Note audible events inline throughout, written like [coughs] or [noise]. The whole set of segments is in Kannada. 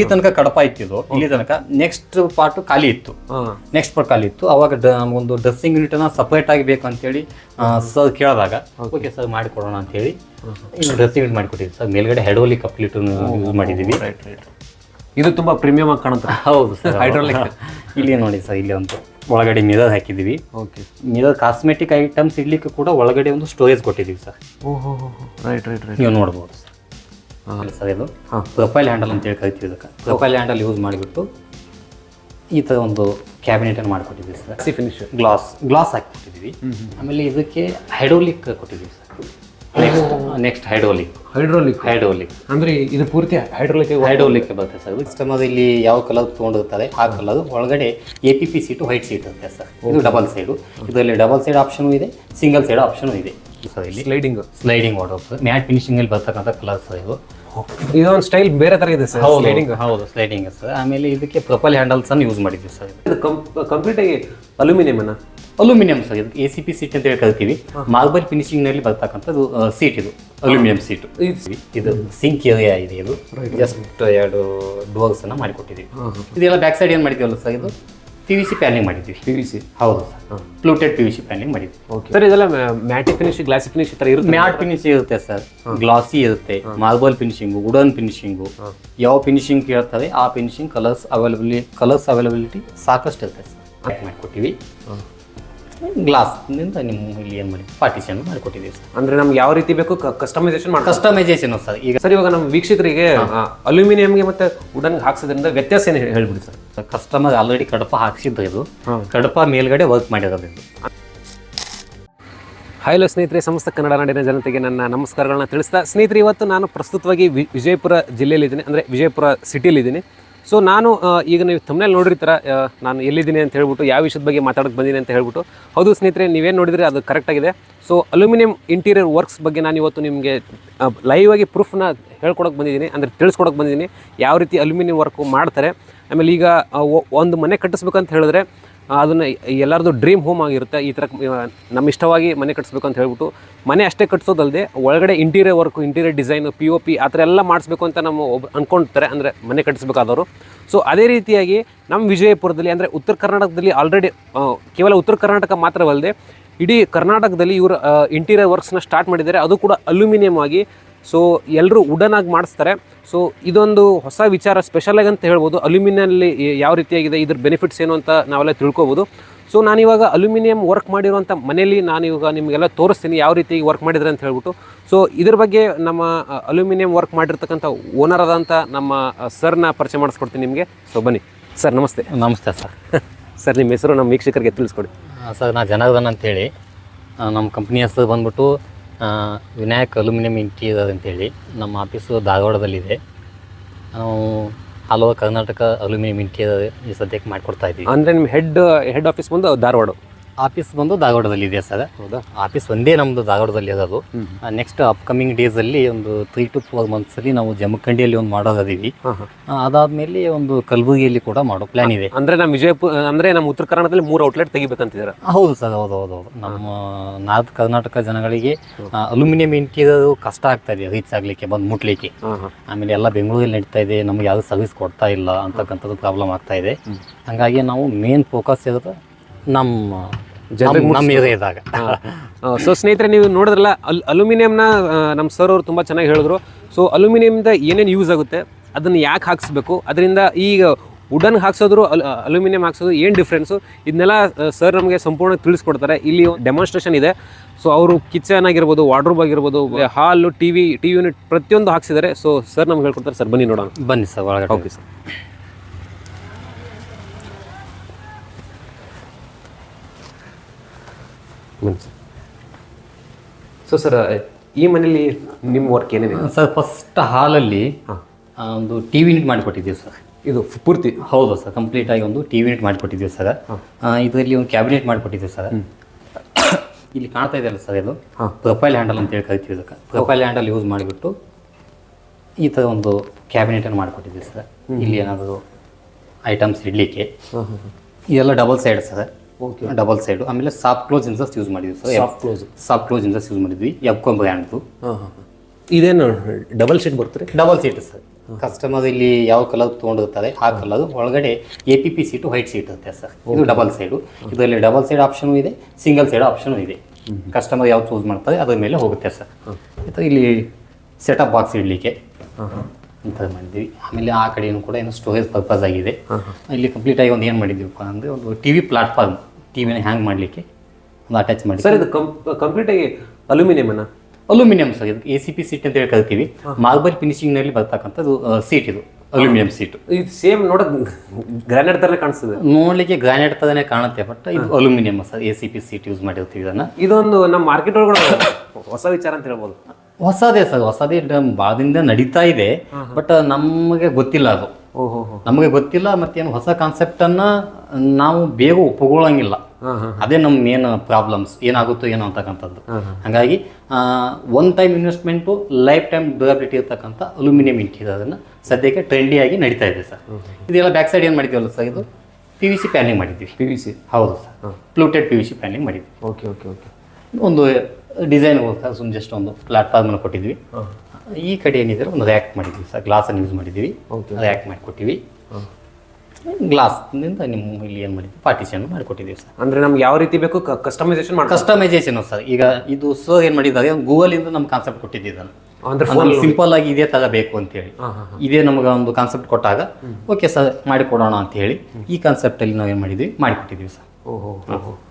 ಇಲ್ಲಿ ತನಕ ಕಡಪ ಇತ್ತಿದ್ದು ಇಲ್ಲಿ ತನಕ ನೆಕ್ಸ್ಟ್ ಪಾರ್ಟ್ ಖಾಲಿ ಇತ್ತು. ನೆಕ್ಸ್ಟ್ ಪಾರ್ಟ್ ಖಾಲಿ ಇತ್ತು. ಅವಾಗ ಒಂದು ಡ್ರೆಸ್ಸಿಂಗ್ ಯೂನಿಟ್ ಅನ್ನ ಸಪರೇಟ್ ಆಗಿ ಬೇಕು ಅಂತೇಳಿ ಸರ್ ಕೇಳಿದಾಗ ಓಕೆ ಸರ್ ಮಾಡಿಕೊಡೋಣ ಅಂತೇಳಿ ಇನ್ನು ಡ್ರೆಸ್ಸಿಂಗ್ ಯೂನಿಟ್ ಮಾಡಿಕೊಟ್ಟಿದ್ವಿ. ಸರ್ ಮೇಲ್ಗಡೆ ಹೆಡೋಲಿ ಕಪ್ಲೀಟ್ ಯೂಸ್ ಮಾಡಿದೀವಿ. ರೈಟ್ ರೈಟ್ ಇದು ತುಂಬಾ ಪ್ರೀಮಿಯಂ ಆಗಿ ಕಾಣುತ್ತೆ. ಹೌದು ಸರ್ ಹೈಡ್ರಾಲಿಕ್ ಇಲ್ಲಿ ನೋಡಿ ಸರ್ ಇಲ್ಲಿ ಒಂದು ಒಳಗಡೆ ಮಿರರ್ ಹಾಕಿದ್ದೀವಿ ಓಕೆ ಮಿರರ್ ಕಾಸ್ಮೆಟಿಕ್ ಐಟಮ್ಸ್ ಇಡ್ಲಿಕ್ಕೆ ಕೂಡ ಒಳಗಡೆ ಒಂದು ಸ್ಟೋರೇಜ್ ಕೊಟ್ಟಿದ್ದೀವಿ ಸರ್ ಓಹೋ ರೈಟ್ ರೈಟ್ ರೈಟ್ ನೀವು ನೋಡ್ಬೋದು ಸರ್ ಇದು. ಪ್ರೊಫೈಲ್ ಹ್ಯಾಂಡಲ್ ಅಂತೇಳಿ ಕರಿತೀವಿ ಇದಕ್ಕೆ. ಪ್ರೊಫೈಲ್ ಹ್ಯಾಂಡಲ್ ಯೂಸ್ ಮಾಡಿಬಿಟ್ಟು ಈ ಥರ ಒಂದು ಕ್ಯಾಬಿನೆಟನ್ನು ಮಾಡಿಕೊಟ್ಟಿದ್ದೀವಿ sir. C finish glass glass ಹಾಕಿಬಿಟ್ಟಿದ್ದೀವಿ. ಆಮೇಲೆ ಇದಕ್ಕೆ ಹೈಡ್ರೋಲಿಕ್ ಕೊಟ್ಟಿದ್ದೀವಿ sir. Next next hydraulic hydraulic hydraulic ಅಂದ್ರೆ ಇದು ಪೂರ್ತಿ ಹೈಡ್ರೋಲಿಕ್ ಹೈಡ್ರೋಲಿಕ್ ಬರುತ್ತೆ ಸರ್. ಕಸ್ಟಮರ್ ಇಲ್ಲಿ ಯಾವ ಕಲರ್ ತೊಗೊಂಡಿರ್ತಾರೆ ಆ ಕಲರ್ ಒಳಗಡೆ A P P seat white seat ಇರುತ್ತೆ ಸರ್. ಇದು ಡಬಲ್ ಸೈಡು ಇದರಲ್ಲಿ ಡಬಲ್ ಸೈಡ್ ಆಪ್ಷನು ಇದೆ ಸಿಂಗಲ್ ಸೈಡ್ ಆಪ್ಷನು ಇದೆ. ಸರ್ ಇಲ್ಲಿ ಸ್ಲೈಡಿಂಗ್ ಸ್ಲೈಡಿಂಗ್ ವಾಟರ್ ಮ್ಯಾಟ್ ಫಿನಿಶಿಂಗಲ್ಲಿ ಬರ್ತಕ್ಕಂಥ ಕಲರ್ ಸರ್ ಇದು. ಇದೊಂದು ಸ್ಟೈಲ್ ಬೇರೆ ತರ ಇದೆ ಸರ್ ಸ್ಲೈಡಿಂಗ್ ಹೌದು ಸ್ಲೈಡಿಂಗ್ ಸರ್ ಆಮೇಲೆ ಇದಕ್ಕೆ ಪ್ರೊಪಲ್ ಹ್ಯಾಂಡಲ್ಸ್ ಅನ್ನು ಯೂಸ್ ಮಾಡಿದ್ವಿ ಸರ್ ಇದು ಕಂಪ್ಲೀಟ್ ಆಗಿ ಅಲ್ಯೂಮಿನಿಯಂ ಅನ್ನ ಅಲ್ಯೂಮಿನಿಯಂ ಸರ್ ಇದಕ್ಕೆ ಎ ಸಿ ಪಿ ಸೀಟ್ ಅಂತ ಹೇಳಿ ಕರಿತೀವಿ. ಮಾರ್ಬಲ್ ಫಿನಿಶಿಂಗ್ನಲ್ಲಿ ಬರ್ತಕ್ಕಂಥದ್ದು ಸೀಟ್ ಇದು ಅಲ್ಯೂಮಿನಿಯಂ ಸೀಟ್ ಇದು ಸಿಂಕ್ ಏರಿಯಾ ಇದೆ ಇದು. ಜಸ್ಟ್ ಎರಡು ಡೋರ್ಸ್ ಅನ್ನ ಮಾಡಿಕೊಟ್ಟಿದ್ವಿ ಇದೆಲ್ಲ ಬ್ಯಾಕ್ ಸೈಡ್ ಏನ್ ಮಾಡಿದೀವಲ್ಲ ಸರ್ ಇದು? ಪಿ ವಿ ಸಿ ಪ್ಯಾನಿಂಗ್ ಮಾಡಿದ್ವಿ. ಪಿ ವಿ ಸಿ ಹೌದು. Sir fluted P V C panning ಮಾಡಿದ್ವಿ. ಓಕೆ ಸರ್ ಇದೆಲ್ಲ ಮ್ಯಾಟಿ ಫಿನಿಶ್ ಗ್ಲಾಸ್ ಫಿನಿಶ್ ತರ ಇರುತ್ತೆ ಮ್ಯಾಟ್ ಫಿನಿಶ್ ಇರುತ್ತೆ ಸರ್ ಗ್ಲಾಸಿ ಇರುತ್ತೆ. ಮಾರ್ಬಲ್ ಫಿನಿಶಿಂಗು ವುಡನ್ ಫಿನಿಶಿಂಗು ಯಾವ ಫಿನಿಶಿಂಗ್ ಕೇಳ್ತದೆ ಆ finishing colours availability colours availability ಸಾಕಷ್ಟು ಇರುತ್ತೆ ಸರ್ ಮಾಡಿಕೊಟ್ಟಿವಿ. ಗ್ಲಾಸ್ನಿಂದ ನಿಮ್ಮ ಇಲ್ಲಿ ಏನು ಮಾಡಿ ಪಾರ್ಟಿಷನ್ ಮಾಡಿಕೊಟ್ಟಿದ್ದೀವಿ ಸರ್. ಅಂದ್ರೆ ನಮ್ಗೆ ಯಾವ ರೀತಿ ಬೇಕು ಕಸ್ಟಮೈಸೇಷನ್ ಮಾಡಿ ಕಸ್ಟಮೈಸೇಷನ್ ಸರ್ ಈಗ ಸರ್ ಇವಾಗ ನಮ್ಮ ವೀಕ್ಷಕರಿಗೆ ಅಲ್ಯೂಮಿನಿಯಂಗೆ ಮತ್ತೆ ವುಡನ್ ಹಾಕ್ಸೋದ್ರಿಂದ ವ್ಯತ್ಯಾಸ ಏನು ಹೇಳ್ಬಿಡಿ ಸರ್. ಕಸ್ಟಮರ್ ಆಲ್ರೆಡಿ ಕಡಪ ಹಾಕ್ಸಿದ್ದು ಇದು. ಕಡಪ ಮೇಲ್ಗಡೆ ವರ್ಕ್ ಮಾಡಿರೋದು ಇದು. ಹಲೋ ಸ್ನೇಹಿತರೆ ಸಮಸ್ತ ಕನ್ನಡ ನಾಡಿನ ಜನತೆಗೆ ನನ್ನ ನಮಸ್ಕಾರಗಳನ್ನ ತಿಳಿಸ್ತಾ ಸ್ನೇಹಿತರೆ ಇವತ್ತು ನಾನು ಪ್ರಸ್ತುತವಾಗಿ ವಿಜಯಪುರ ಜಿಲ್ಲೆಯಲ್ಲಿದ್ದೀನಿ. ಅಂದರೆ ವಿಜಯಪುರ ಸಿಟಿಯಲ್ಲಿದ್ದೀನಿ ಸೊ ನಾನು ಈಗ ನೀವು ತಮ್ಮನೇಲಿ ಥರ ನಾನು ಎಲ್ಲಿದ್ದೀನಿ ಅಂತ ಹೇಳ್ಬಿಟ್ಟು, ಯಾವ ವಿಷಯದ ಬಗ್ಗೆ ಮಾತಾಡೋಕ್ಕೆ ಬಂದೀನಿ ಅಂತ ಹೇಳ್ಬಿಟ್ಟು. ಹೌದು ಸ್ನೇಹಿತರೆ, ನೀವೇನು ನೋಡಿದರೆ ಅದು ಕರೆಕ್ಟಾಗಿದೆ ಸೊ ಅಲ್ಯೂಮಿನಿಯಂ ಇಂಟೀರಿಯರ್ ವರ್ಕ್ಸ್ ಬಗ್ಗೆ ನಾನು ಇವತ್ತು ನಿಮಗೆ ಲೈವ್ ಆಗಿ ಪ್ರೂಫ್ನ ಹೇಳ್ಕೊಡೋಕೆ ಬಂದಿದ್ದೀನಿ. ಅಂದರೆ ತಿಳಿಸ್ಕೊಡೋಕೆ ಬಂದಿದ್ದೀನಿ. ಯಾವ ರೀತಿ ಅಲ್ಯೂಮಿನಿಯಂ ವರ್ಕು ಮಾಡ್ತಾರೆ. ಆಮೇಲೆ ಈಗ ಒಂದು ಮನೆ ಕಟ್ಟಿಸ್ಬೇಕಂತ ಹೇಳಿದ್ರೆ ಅದನ್ನು ಎಲ್ಲರದು ಡ್ರೀಮ್ ಹೋಮ್ ಆಗಿರುತ್ತೆ. ಈ ಥರ ನಮ್ಮ ಇಷ್ಟವಾಗಿ ಮನೆ ಕಟ್ಟಿಸ್ಬೇಕು ಅಂತ ಹೇಳ್ಬಿಟ್ಟು, ಮನೆ ಅಷ್ಟೇ ಕಟ್ಸೋದಲ್ಲದೆ ಒಳಗಡೆ interior work interior design P O P ಆ ಥರ ಎಲ್ಲ ಮಾಡಿಸ್ಬೇಕು ಅಂತ ನಮ್ಮ ಒಬ್ ಅಂದ್ಕೊಳ್ತಾರೆ ಅಂದರೆ ಮನೆ ಕಟ್ಟಿಸ್ಬೇಕಾದವರು ಸೊ ಅದೇ ರೀತಿಯಾಗಿ ನಮ್ಮ ವಿಜಯಪುರದಲ್ಲಿ, ಅಂದರೆ ಉತ್ತರ ಕರ್ನಾಟಕದಲ್ಲಿ ಆಲ್ರೆಡಿ ಕೇವಲ ಉತ್ತರ ಕರ್ನಾಟಕ ಮಾತ್ರವಲ್ಲದೆ ಇಡೀ ಕರ್ನಾಟಕದಲ್ಲಿ ಇವರು ಇಂಟೀರಿಯರ್ ವರ್ಕ್ಸ್ನ ಸ್ಟಾರ್ಟ್ ಮಾಡಿದ್ದಾರೆ. ಅದು ಕೂಡ ಅಲ್ಯೂಮಿನಿಯಂ ಆಗಿ ಸೊ ಎಲ್ಲರೂ ವುಡನ್ ಆಗಿ ಮಾಡಿಸ್ತಾರೆ. ಸೊ ಇದೊಂದು ಹೊಸ ವಿಚಾರ ಸ್ಪೆಷಲಾಗಿ ಅಂತ ಹೇಳ್ಬೋದು. ಅಲ್ಯೂಮಿನಿಯಲ್ಲಿ ಯಾವ ರೀತಿಯಾಗಿದೆ ಇದ್ರ ಬೆನಿಫಿಟ್ಸ್ ಏನು ಅಂತ ನಾವೆಲ್ಲ ತಿಳ್ಕೊಬೋದು. ಸೊ ನಾನಿವಾಗ ಅಲ್ಯೂಮಿನಿಯಂ ವರ್ಕ್ ಮಾಡಿರುವಂಥ ಮನೆಯಲ್ಲಿ ನಾನು ಇವಾಗ ನಿಮಗೆಲ್ಲ ತೋರಿಸ್ತೀನಿ ಯಾವ ರೀತಿ ವರ್ಕ್ ಮಾಡಿದ್ರೆ ಅಂತ ಹೇಳ್ಬಿಟ್ಟು. ಸೊ ಇದ್ರ ಬಗ್ಗೆ ನಮ್ಮ ಅಲ್ಯೂಮಿನಿಯಂ ವರ್ಕ್ ಮಾಡಿರ್ತಕ್ಕಂಥ ಓನರ್ ಆದಂಥ ನಮ್ಮ ಸರ್ನ ಪರಿಚಯ ಮಾಡಿಸ್ಕೊಡ್ತೀನಿ ನಿಮಗೆ. ಸೊ ಬನ್ನಿ. ಸರ್ ನಮಸ್ತೆ. ನಮಸ್ತೆ ಸರ್ ಸರ್ [laughs] ನಿಮ್ಮ ಹೆಸರು ನಮ್ಮ ವೀಕ್ಷಕರಿಗೆ ತಿಳಿಸ್ಕೊಡಿ. ಸರ್ ನಾನು ಜನಾರ್ದನ್ ಅಂತೇಳಿ. ನಮ್ಮ ಕಂಪ್ನಿ ಹೆಸರು ಬಂದ್ಬಿಟ್ಟು ವಿನಾಯಕ್ ಅಲ್ಯೂಮಿನಿಯಂ ಇಂಟೀರಿಯರ್ ಅಂತೇಳಿ ನಮ್ಮ ಆಫೀಸು ಧಾರವಾಡದಲ್ಲಿದೆ. ನಾವು ಓವರ್ ಕರ್ನಾಟಕ ಅಲ್ಯೂಮಿನಿಯಂ ಇಂಟೀರಿಯರ್ ಈ ಸದ್ಯಕ್ಕೆ ಮಾಡಿಕೊಡ್ತಾ ಇದ್ದೀವಿ ಅಂದರೆ ನಿಮ್ಮ ಹೆಡ್ ಹೆಡ್ ಆಫೀಸ್ ಬಂದು ಧಾರವಾಡ? ಆಫೀಸ್ ಬಂದು ಧಾರವಾಡದಲ್ಲಿ ಇದೆ ಸರ್? ಹೌದಾ? ಆಫೀಸ್ ಒಂದೇ ನಮ್ಮದು ಧಾರವಾಡದಲ್ಲಿ ಇರೋದು. ನೆಕ್ಸ್ಟ್ ಅಪ್ಕಮಿಂಗ್ ಡೇಸಲ್ಲಿ ಒಂದು ತ್ರೀ ಟು ಫೋರ್ ಮಂತ್ಸಲ್ಲಿ ನಾವು ಜಮಖಂಡಿಯಲ್ಲಿ ಒಂದು ಮಾಡೋದಿದ್ದೀವಿ ಅದಾದ್ಮೇಲೆ ಹಾಂ. ಅದಾದಮೇಲೆ ಒಂದು ಕಲಬುರಗಿಯಲ್ಲಿ ಕೂಡ ಮಾಡೋ ಪ್ಲಾನ್ ಇದೆ. ಅಂದರೆ ನಮ್ಮ ವಿಜಯಪುರ ಅಂದರೆ ನಮ್ಮ ಉತ್ತರ ಕರ್ನಾಟಕದಲ್ಲಿ ಮೂರು ಔಟ್ಲೆಟ್ ತೆಗಿಬೇಕಂತಿದ್ದಾರೆ? ಹೌದು ಸರ್ ಹೌದು ಹೌದು ಹೌದು. ನಮ್ಮ ನಾರ್ತ್ ಕರ್ನಾಟಕ ಜನಗಳಿಗೆ ಅಲ್ಯೂಮಿನಿಯಂ ಇಂಟೀರಿಯರ್ ಕಷ್ಟ ಆಗ್ತಾ ಇದೆ ರೀಚ್ ಆಗಲಿಕ್ಕೆ ಬಂದು ಮುಟ್ಲಿಕ್ಕೆ. ಆಮೇಲೆ ಎಲ್ಲ ಬೆಂಗಳೂರಲ್ಲಿ ನಡೀತಾ ಇದೆ ನಮ್ಗೆ ಯಾವ್ದು ಸರ್ವಿಸ್ ಕೊಡ್ತಾ ಇಲ್ಲ ಅಂತಕ್ಕಂಥದ್ದು ಪ್ರಾಬ್ಲಮ್ ಆಗ್ತಾ ಇದೆ. ಹಾಗಾಗಿ ನಾವು ಮೇನ್ ಫೋಕಸ್ ಇರೋದು ನಮ್ಮ ಏರಿಯಾದಾಗ ಸೊ [laughs] ಸ್ನೇಹಿತರೆ ನೀವು ನೋಡಿದ್ರಲ್ಲ ಅಲ್ ಅಲ್ಯೂಮಿನಿಯಂನ ನಮ್ಮ ಸರ್ ಅವರು ತುಂಬ ಚೆನ್ನಾಗಿ ಹೇಳಿದ್ರು. ಸೊ ಅಲ್ಯೂಮಿನಿಯಂದ ಏನೇನು ಯೂಸ್ ಆಗುತ್ತೆ ಅದನ್ನು ಯಾಕೆ ಹಾಕಿಸ್ಬೇಕು ಅದರಿಂದ ಈಗ ವುಡನ್ ಹಾಕ್ಸೋದ್ರು ಅಲ್ ಅಲ್ಯೂಮಿನಿಯಂ ಹಾಕ್ಸೋದು ಏನು ಡಿಫ್ರೆನ್ಸು ಇದನ್ನೆಲ್ಲ ಸರ್ ನಮಗೆ ಸಂಪೂರ್ಣ ತಿಳಿಸ್ಕೊಡ್ತಾರೆ. ಇಲ್ಲಿ ಡೆಮಾನ್ಸ್ಟ್ರೇಷನ್ ಇದೆ. ಸೊ ಅವರು ಕಿಚನ್ ಆಗಿರ್ಬೋದು ವಾರ್ಡ್ರೂಬ್ ಆಗಿರ್ಬೋದು hall T V T unit ಪ್ರತಿಯೊಂದು ಹಾಕ್ಸಿದ್ದಾರೆ. ಸೊ ಸರ್ ನಮ್ಗೆ ಹೇಳ್ಕೊಡ್ತಾರೆ. ಸರ್ ಬನ್ನಿ ನೋಡೋಣ. ಬನ್ನಿ ಸರ್ ಒಳಗಡೆ. ಓಕೆ ಸರ್ ಬನ್ನಿ ಸರ್ ಸೊ ಸರ್ ಈ ಮನೇಲಿ ನಿಮ್ಮ ವರ್ಕ್ ಏನಿದೆ? ಸರ್ ಫಸ್ಟ್ ಹಾಲಲ್ಲಿ ಒಂದು ಟಿ ವಿ ಯೂನಿಟ್ ಮಾಡಿಕೊಟ್ಟಿದ್ದೀವಿ ಸರ್ ಇದು ಪೂರ್ತಿ? ಹೌದು ಸರ್ ಕಂಪ್ಲೀಟ್ ಆಗಿ ಒಂದು ಟಿ ವಿ ಯೂನಿಟ್ ಮಾಡಿಕೊಟ್ಟಿದ್ದೀವಿ ಸರ್ ಇದರಲ್ಲಿ ಒಂದು ಕ್ಯಾಬಿನೆಟ್ ಮಾಡಿಕೊಟ್ಟಿದ್ದೀವಿ ಸರ್ ಇಲ್ಲಿ ಕಾಣ್ತಾ ಇದೆಯಲ್ಲ ಸರ್ ಇದು? ಪ್ರೊಫೈಲ್ ಹ್ಯಾಂಡಲ್ ಅಂತ ಹೇಳಿ ಕರಿತೀವಿ ಇದಕ್ಕೆ ಪ್ರೊಫೈಲ್ ಹ್ಯಾಂಡಲ್ ಯೂಸ್ ಮಾಡಿಬಿಟ್ಟು ಈ ಥರ ಒಂದು ಕ್ಯಾಬಿನೆಟನ್ನು ಮಾಡಿಕೊಟ್ಟಿದ್ದೀವಿ ಸರ್ ಇಲ್ಲಿ ಏನಾದರೂ ಐಟಮ್ಸ್ ಇಡಲಿಕ್ಕೆ. ಇದೆಲ್ಲ double side sir double side ಆಮೇಲೆ ಸಾಫ್ಟ್ ಕ್ಲೋಸ್ ಇನ್ಸಸ್ ಯೂಸ್ ಮಾಡಿದ್ವಿ sir soft close soft close ಇನ್ಸಸ್ use ಮಾಡಿದ್ವಿ. ಎಫ್ಕೋ ಹಾಂ ಇದೇನು ಡಬಲ್ ಸೀಟ್ ಬರ್ತದೆ ಡಬಲ್ ಸೀಟ್ ಸರ್ ಕಸ್ಟಮರ್ ಇಲ್ಲಿ ಯಾವ ಕಲರ್ ತೊಗೊಂಡಿರ್ತಾರೆ ಆ ಕಲರ್ ಒಳಗಡೆ A P P seat white seat ಇರುತ್ತೆ ಸರ್ ಇದು ಡಬಲ್ ಸೈಡು ಇದರಲ್ಲಿ ಡಬಲ್ ಸೈಡ್ ಆಪ್ಷನು ಇದೆ ಸಿಂಗಲ್ ಸೈಡ್ ಆಪ್ಷನು ಇದೆ. ಕಸ್ಟಮರ್ ಯಾವ್ದು ಚೂಸ್ ಮಾಡ್ತಾರೆ ಅದ್ರ ಮೇಲೆ ಹೋಗುತ್ತೆ ಸರ್ ಇದು ಇಲ್ಲಿ ಸೆಟಪ್ ಬಾಕ್ಸ್ ಇಡಲಿಕ್ಕೆ. ಇಂಥದ್ದು ಮಾಡಿದ್ವಿ. ಆಮೇಲೆ ಆ ಕಡೆಯೂ ಕೂಡ ಏನು ಸ್ಟೋರೇಜ್ ಪರ್ಪಸ್ ಆಗಿದೆ. ಇಲ್ಲಿ ಕಂಪ್ಲೀಟ್ ಆಗಿ ಒಂದು ಏನು ಮಾಡಿದ್ದೀವಪ್ಪ ಅಂದರೆ ಒಂದು ಟಿ ವಿ ಪ್ಲಾಟ್ಫಾರ್ಮ್ ಟಿ ವಿನ ಹ್ಯಾಂಗ್ ಮಾಡಲಿಕ್ಕೆ ಒಂದು ಅಟ್ಯಾಚ್ ಮಾಡಿ ಸರ್ ಇದು ಕಂಪ್ಲೀಟ್ ಆಗಿ ಅಲ್ಯೂಮಿನಿಯಂ ಅಲ್ಯೂಮಿನಿಯಂ ಸರ್ ಇದು ಎ ಸಿ ಪಿ ಸೀಟ್ ಅಂತ ಹೇಳಿ ಕರಿತೀವಿ. ಮಾರ್ಬಲ್ ಫಿನಿಶಿಂಗ್ನಲ್ಲಿ ಬರ್ತಕ್ಕಂಥದ್ದು ಸೀಟ್ ಇದು ಅಲ್ಯೂಮಿನಿಯಂ ಸೀಟ್ ಇದು ಸೇಮ್ ನೋಡಕ್ ಗ್ರಾನೈಟ್ ತರ ಕಾಣಿಸ್ತದೆ. ನೋಡ್ಲಿಕ್ಕೆ ಗ್ರಾನೈಟ್ ತರನೇ ಕಾಣುತ್ತೆ ಬಟ್ ಇದು aluminium sir A C P seat use ಮಾಡಿರ್ತೀವಿ ಇದನ್ನ. ಇದೊಂದು ನಮ್ಮ ಮಾರ್ಕೆಟ್ ಒಳಗಡೆ ಹೊಸ ವಿಚಾರ ಅಂತ ಹೇಳ್ಬೋದು. ಹೊಸದೇ ಸರ್ ಹೊಸದೇ ಭಾಳದಿಂದ ನಡೀತಾ ಇದೆ ಬಟ್ ನಮಗೆ ಗೊತ್ತಿಲ್ಲ ಅದು. ನಮಗೆ ಗೊತ್ತಿಲ್ಲ ಮತ್ತೇನು ಹೊಸ ಕಾನ್ಸೆಪ್ಟನ್ನು ನಾವು ಬೇಗ ಹಾಂ ಅದೇ ನಮ್ಮ ಮೇನ್ ಪ್ರಾಬ್ಲಮ್ಸ್ ಏನಾಗುತ್ತೋ ಏನೋ ಅಂತಕ್ಕಂಥದ್ದು. ಹಾಗಾಗಿ one time investment life time durability ಇರ್ತಕ್ಕಂಥ ಅಲ್ಯೂಮಿನಿಯಂ ಅದನ್ನು ಸದ್ಯಕ್ಕೆ ಟ್ರೆಂಡಿಯಾಗಿ ನಡೀತಾ ಇದೆ ಸರ್. ಇದೆಲ್ಲ ಬ್ಯಾಕ್ ಸೈಡ್ ಏನು ಮಾಡಿದ್ದೀವಲ್ಲ ಸರ್ ಇದು? ಪಿ ವಿ ಸಿ ಪ್ಯಾನಿಂಗ್ ಮಾಡಿದ್ವಿ. ಪಿ ವಿ ಸಿ ಹೌದು sir. Fluted P V C panelling ಮಾಡಿದ್ವಿ. Okay okay okay. ಒಂದು ಡಿಸೈನ್ ಸುಮ್ಮನೆ ಜಸ್ಟ್ ಒಂದು ಪ್ಲಾಟ್ಫಾರ್ಮನ್ನು ಕೊಟ್ಟಿದ್ವಿ. ಈ ಕಡೆ ಏನಿದೆ ಒಂದು ರ್ಯಾಕ್ ಮಾಡಿದ್ವಿ ಸರ್. ಗ್ಲಾಸನ್ನು ಯೂಸ್ ಮಾಡಿದ್ದೀವಿ. ರ್ಯಾಕ್ ಮಾಡಿಕೊಟ್ಟಿವಿ. ಗ್ಲಾಸ್ನಿಂದ ನಿಮ್ಮ ಇಲ್ಲಿ ಏನು ಮಾಡಿದ್ವಿ? ಪಾರ್ಟಿಷನ್ ಮಾಡಿಕೊಟ್ಟಿದ್ದೀವಿ ಸರ್. ಅಂದ್ರೆ ನಮ್ಗೆ ಯಾವ ರೀತಿ ಬೇಕು? ಕಸ್ಟಮೈಸೇಷನ್ ಮಾಡಿ ಕಸ್ಟಮೈಸೇಷನ್ ಸರ್. ಈಗ ಇದು ಸರ್ ಏನು ಮಾಡಿದ್ದಾರೆ? ಗೂಗಲ್ ಇಂದ ನಮ್ಗೆ ಕಾನ್ಸೆಪ್ಟ್ ಕೊಟ್ಟಿದ್ದಾನೆ ಅಂದ್ರೆ ಸಿಂಪಲ್ ಆಗಿ ಇದೇ ತರ ಬೇಕು ಅಂತ ಹೇಳಿ. ಇದೇ ನಮಗೆ ಒಂದು ಕಾನ್ಸೆಪ್ಟ್ ಕೊಟ್ಟಾಗ ಓಕೆ ಸರ್ ಮಾಡಿಕೊಡೋಣ ಅಂತ ಹೇಳಿ ಈ ಕಾನ್ಸೆಪ್ಟ್ ಅಲ್ಲಿ ನಾವು ಏನು ಮಾಡಿದ್ವಿ? ಮಾಡಿಕೊಟ್ಟಿದ್ದೀವಿ ಸರ್. ಓಹೋ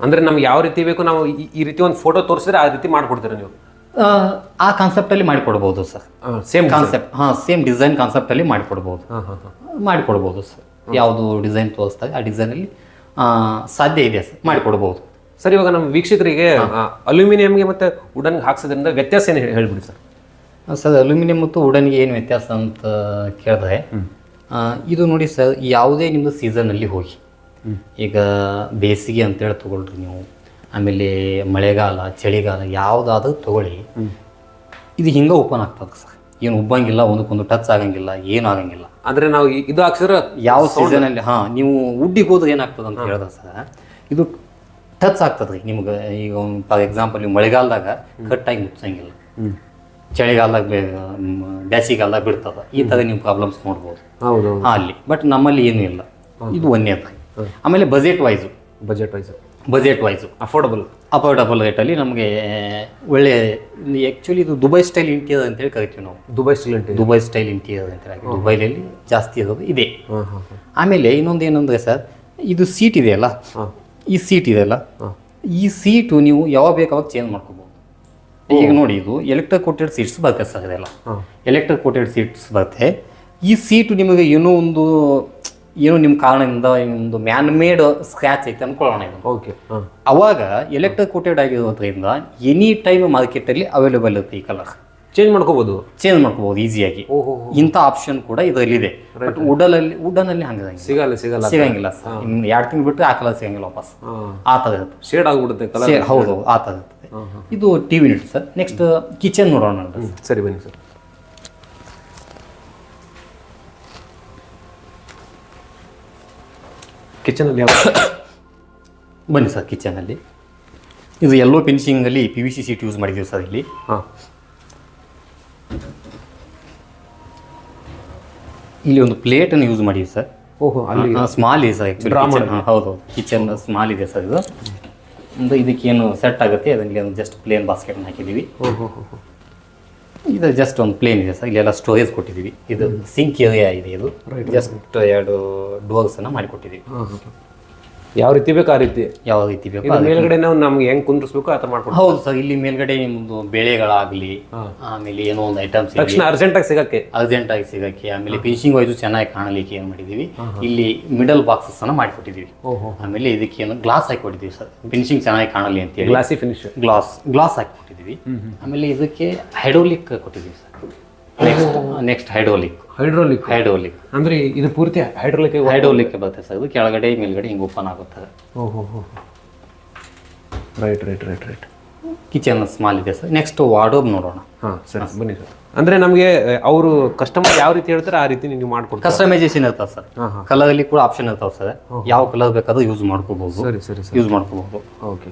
ಅಂದ್ರೆ ನಮ್ಗೆ ಯಾವ ರೀತಿ ಬೇಕು? ನಾವು ಈ- ಈ ರೀತಿ ಒಂದು ಫೋಟೋ ತೋರಿಸಿದ್ರೆ ಆ ರೀತಿ ಮಾಡ್ಕೊಡ್ತೀರ ನೀವು? ಆ, ಕಾನ್ಸೆಪ್ಟ್ ಅಲ್ಲಿ ಮಾಡಿಕೊಡ್ಬೋದು ಸರ್. ಸೇಮ್ ಕಾನ್ಸೆಪ್ಟ್ ಹಾ ಸೇಮ್ ಡಿಸೈನ್ ಕಾನ್ಸೆಪ್ಟ್ ಅಲ್ಲಿ ಮಾಡಿಕೊಡ್ಬೋದು. ಹಾಂ ಹಾಂ ಹಾಂ. ಮಾಡಿಕೊಡ್ಬೋದು ಸರ್. ಯಾವುದು ಡಿಸೈನ್ ತೋರಿಸ್ತಾರೆ ಆ ಡಿಸೈನ್ ಅಲ್ಲಿ ಸಾಧ್ಯ ಇದೆ ಸರ್. ಮಾಡಿಕೊಡ್ಬೋದು. ಸರ್ ಇವಾಗ ನಮ್ಮ ವೀಕ್ಷಕರಿಗೆ ಅಲ್ಯೂಮಿನಿಯಂಗೆ ಮತ್ತೆ ವುಡನ್ಗೆ ಹಾಕ್ಸೋದ್ರಿಂದ ವ್ಯತ್ಯಾಸ ಏನು ಹೇಳಿ- ಹೇಳ್ಬಿಡಿ ಸರ್. ಸರ್ ಅಲ್ಯೂಮಿನಿಯಂ ಮತ್ತು ವುಡನ್ಗೆ ಏನು ವ್ಯತ್ಯಾಸ ಅಂತ ಕೇಳಿದ್ರೆ ಇದು ನೋಡಿ ಸರ್ ಯಾವುದೇ ನಿಮ್ಮದು ಸೀಸನಲ್ಲಿ ಹೋಗಿ. ಈಗ ಬೇಸಿಗೆ ಅಂತೇಳಿ ತಗೊಳ್ರಿ ನೀವು. ಆಮೇಲೆ ಮಳೆಗಾಲ ಚಳಿಗಾಲ ಯಾವುದಾದ್ರೂ ತಗೊಳ್ಳಿ. ಇದು ಹಿಂಗೆ ಓಪನ್ ಆಗ್ತದೆ ಸರ್. ಏನು ಉಬ್ಬಂಗಿಲ್ಲ ಒಂದಕ್ಕೊಂದು ಟಚ್ ಆಗಂಗಿಲ್ಲ ಏನು ಆಗಂಗಿಲ್ಲ. ಅಂದರೆ ನಾವು ಇದು ಹಾಕ್ಸಿದ್ರೆ ಯಾವ ಸೀಸನಲ್ಲಿ ಹಾಂ ನೀವು ಉಡ್ಡಿಗೆ ಹೋದ್ರೆ ಏನಾಗ್ತದೆ ಅಂತ ಹೇಳ್ದೆ ಸರ್. ಇದು ಟಚ್ ಆಗ್ತದೆ ರೀ ನಿಮ್ಗೆ. ಈಗ ಒಂದು ಫಾರ್ ಎಕ್ಸಾಂಪಲ್ ನೀವು ಮಳೆಗಾಲದಾಗ ಕಟ್ಟಾಗಿ ಮುಚ್ಚಂಗಿಲ್ಲ. ಚಳಿಗಾಲದಾಗ ಬೇಸಿಗೆಗಾಲದಾಗ ಬಿಡ್ತದ. ಈ ಥರ ನೀವು ಪ್ರಾಬ್ಲಮ್ಸ್ ನೋಡ್ಬೋದು. ಹೌದು ಹಾಂ ಅಲ್ಲಿ. ಬಟ್ ನಮ್ಮಲ್ಲಿ ಏನೂ ಇಲ್ಲ. ಇದು ಒಂದೇ ಆಮೇಲೆ budget wise budget wise budget wise affordable affordable ರೇಟಲ್ಲಿ ನಮಗೆ ಒಳ್ಳೆ ಆ್ಯಕ್ಚುಲಿ ಇದು ದುಬೈ ಸ್ಟೈಲ್ ಇಂಟೀರಿಯರ್ ಅಂತೇಳಿ ಕರಿತೀವಿ ನಾವು. Dubai style interior Dubai style interior ಅಂತ ದುಬೈಲಲ್ಲಿ ಜಾಸ್ತಿ ಇರೋದು ಇದೆ. ಆಮೇಲೆ ಇನ್ನೊಂದು ಏನಂದರೆ ಸರ್ ಇದು ಸೀಟ್ ಇದೆಯಲ್ಲ ಅಲ್ಲ? ಈ ಸೀಟ್ ಇದೆಯಲ್ಲ ಈ ಸೀಟು ನೀವು ಯಾವಾಗ ಬೇಕಾವಾಗ ಚೇಂಜ್ ಮಾಡ್ಕೋಬೋದು. ಈಗ ನೋಡಿ ಇದು ಎಲೆಕ್ಟ್ರಿಕ್ ಕೋಟೆಡ್ ಸೀಟ್ಸ್ ಬರುತ್ತೆ ಸರ್ ಇದೆಲ್ಲ. ಎಲೆಕ್ಟ್ರಿಕ್ ಕೋಟೆಡ್ ಸೀಟ್ಸ್ ಬರುತ್ತೆ. ಈ ಸೀಟು ನಿಮಗೆ ಏನೋ ಒಂದು ಏನೋ ನಿಮ್ಮ ಕಾರಣದಿಂದ ಒಂದು ಮ್ಯಾನ್ ಮೇಡ್ ಸ್ಕ್ರ್ಯಾಚ್ ಐತೆ ಅನ್ಕೊಳ್ಳೋಣ ಇದು ಓಕೆ ಅವಾಗ ಎಲೆಕ್ಟ್ರಿಕ್ ಕೋಟೆಡ್ ಆಗಿರೋದ್ರಿಂದ ಎನಿ ಟೈಮ್ ಮಾರ್ಕೆಟಲ್ಲಿ ಅವೈಲೇಬಲ್ ಇರುತ್ತೆ ಈ ಕಲರ್ ಚೇಂಜ್ ಮಾಡ್ಕೋಬಹುದು ಚೇಂಜ್ ಮಾಡ್ಕೋಬಹುದು ಈಸಿಯಾಗಿ ಇಂಥ ಆಪ್ಷನ್ ಕೂಡ ಇದರಲ್ಲಿದೆ. ಬಟ್ ವುಡನಲ್ಲಿ ವುಡನಲ್ಲಿ ಹಂಗೆ ಸಿಗಲ್ಲ ಸಿಗಲ್ಲ. ಸಿಗಂಗಿಲ್ಲ ಎರಡು ತಿಂಗಳು ಬಿಟ್ಟು ಆ ಕಲರ್ ಸಿಗಂಗಿಲ್ಲ ವಾಪಸ್. ಆ ಥರ ಇರುತ್ತೆ. ಶೇಡ್ ಆಗಿಬಿಡುತ್ತೆ ಕಲರ್ ಸೇ- ಹೌದು ಆ ಥರ ಇರ್ತದೆ ಇದು TV unit sir. Next kitchen ನೋಡೋಣ ಸರಿ ಬನ್ನಿ ಸರ್. ಕಿಚನಲ್ಲಿ ಯಾವ [coughs] ಬನ್ನಿ ಸರ್ ಕಿಚನಲ್ಲಿ. ಇದು ಎಲ್ಲೋ ಫಿನಿಶಿಂಗಲ್ಲಿ P V C sheet use ಮಾಡಿದ್ದೀವಿ ಸರ್ ಇಲ್ಲಿ. ಹಾಂ. ಇಲ್ಲಿ ಒಂದು ಪ್ಲೇಟನ್ನು ಯೂಸ್ ಮಾಡಿದ್ವಿ ಸರ್. ಓಹೋ ಅಲ್ಲಿ ಸ್ಮಾಲ್ ಇದೆ ಸರ್ ಆ್ಯಕ್ಚುಲಿ ಹೌದು ಕಿಚನ್ ಸ್ಮಾಲ್ ಇದೆ ಸರ್ ಇದು. ಒಂದು ಇದಕ್ಕೇನು ಸೆಟ್ ಆಗುತ್ತೆ ಅದರಲ್ಲಿ ಒಂದು ಜಸ್ಟ್ ಪ್ಲೇನ್ ಬಾಸ್ಕೆಟ್ನ ಹಾಕಿದ್ದೀವಿ. ಓಹೋ ಹೋ ಹೋ. ಇದು ಜಸ್ಟ್ ಒಂದು ಪ್ಲೇನ್ ಇದೆ ಸರ್. ಇಲ್ಲೆಲ್ಲ ಸ್ಟೋರೇಜ್ ಕೊಟ್ಟಿದ್ದೀವಿ. ಇದು ಸಿಂಕ್ ಏರಿಯಾ ಇದೆ ಇದು. ಜಸ್ಟ್ ಎರಡು ಡೋರ್ಸನ್ನು ಮಾಡಿಕೊಟ್ಟಿದ್ದೀವಿ. ಯಾವ ರೀತಿ ಬೇಕು ಆ ರೀತಿ? ಯಾವ ರೀತಿ ಬೇಕು ಇದು ಮೇಲ್ಗಡೆ ನಾವು ನಮ್ಗೆ ಹೆಂಗ್ ಕುಂದ್ರಿಸ್ಬೇಕು ಆ ಥರ ಮಾಡ್ಕೊಡ್ತೀವಿ ಹೌದು ಸರ್ ಇಲ್ಲಿ ಮೇಲ್ಗಡೆ ನಿಮ್ದು ಬೆಳೆಗಳಾಗ್ಲಿ ಆಮೇಲೆ ಏನೋ ಒಂದು ಐಟಮ್ಸ್ ತಕ್ಷಣ ಅರ್ಜೆಂಟಾಗಿ ಸಿಗಕ್ಕೆ? ಅರ್ಜೆಂಟ್ ಆಗಿ ಸಿಗಕ್ಕೆ ಆಮೇಲೆ ಫಿನಿಶಿಂಗ್ ವೈಸು ಚೆನ್ನಾಗಿ ಕಾಣಲಿಕ್ಕೆ ಏನು ಮಾಡಿದೀವಿ? ಇಲ್ಲಿ ಮಿಡಲ್ ಬಾಕ್ಸಸ್ ಅನ್ನ ಮಾಡಿಕೊಟ್ಟಿದ್ದೀವಿ ಓಹೋ. ಆಮೇಲೆ ಇದಕ್ಕೆ ಏನು ಗ್ಲಾಸ್ ಹಾಕಿಕೊಟ್ಟಿದ್ದೀವಿ ಸರ್. ಫಿನಿಶಿಂಗ್ ಚೆನ್ನಾಗಿ ಕಾಣಲಿ ಅಂತ ಹೇಳಿ. ಗ್ಲಾಸಿ ಫಿನಿಶ್ ಗ್ಲಾಸ್ ಗ್ಲಾಸ್ ಹಾಕಿಕೊಟ್ಟಿದ್ದೀವಿ ಆಮೇಲೆ ಇದಕ್ಕೆ ಹೈಡ್ರೋಲಿಕ್ ಕೊಟ್ಟಿದ್ದೀವಿ sir. Next next hydraulic hydraulic hydraulic ಅಂದ್ರೆ ಇದು ಪೂರ್ತಿ ಹೈಡ್ರೋಲಿಕ್ ಹೈಡ್ರೋಲಿಕ್ ಬರುತ್ತೆ ಸರ್. ಇದು ಕೆಳಗಡೆ ಮೇಲ್ಗಡೆ ಹಿಂಗೆ ಓಪನ್ ಆಗುತ್ತೆ ಓಹೋ right right right right kitchen small ಇದೆ ಸರ್. ನೆಕ್ಸ್ಟ್ ವಾರ್ಡೋಬ್ ನೋಡೋಣ. ಹಾಂ ಸರ್ ಬನ್ನಿ ಸರ್. ಅಂದ್ರೆ ನಮಗೆ ಅವರು ಕಸ್ಟಮರ್ ಯಾವ ರೀತಿ ಹೇಳ್ತಾರೆ ಆ ರೀತಿ ನೀವು ಮಾಡ್ಕೊಡ್ತೀವಿ ಕಸ್ಟಮೈಸೇಷನ್ ಇರ್ತದೆ ಸರ್. ಕಲರಲ್ಲಿ ಕೂಡ ಆಪ್ಷನ್ ಇರ್ತಾವೆ ಸರ್. ಯಾವ ಕಲರ್ ಬೇಕಾದ್ರೂ ಯೂಸ್ ಮಾಡ್ಕೋಬಹುದು ಸರಿ ಸರಿ ಸರಿ. ಯೂಸ್ ಮಾಡ್ಕೋಬಹುದು ಓಕೆ.